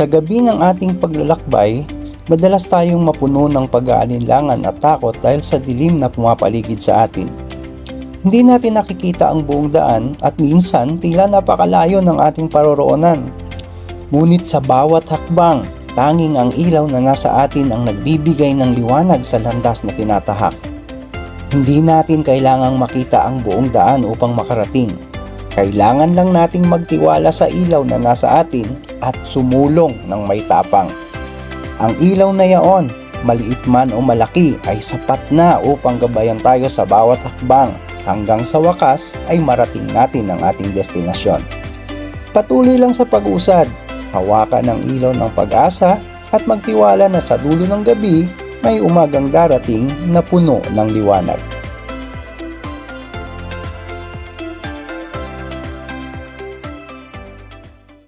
Sa gabi ng ating paglalakbay, madalas tayong mapuno ng pag-aalinlangan at takot dahil sa dilim na pumapaligid sa atin. Hindi natin nakikita ang buong daan at minsan tila napakalayo ng ating paroroonan. Ngunit sa bawat hakbang, tanging ang ilaw na nasa atin ang nagbibigay ng liwanag sa landas na tinatahak. Hindi natin kailangang makita ang buong daan upang makarating. Kailangan lang nating magtiwala sa ilaw na nasa atin at sumulong ng may tapang. Ang ilaw na yaon, maliit man o malaki ay sapat na upang gabayan tayo sa bawat hakbang hanggang sa wakas ay marating natin ang ating destinasyon. Patuloy lang sa pag-usad, hawakan ang ilaw ng pag-asa at magtiwala na sa dulo ng gabi may umagang darating na puno ng liwanag.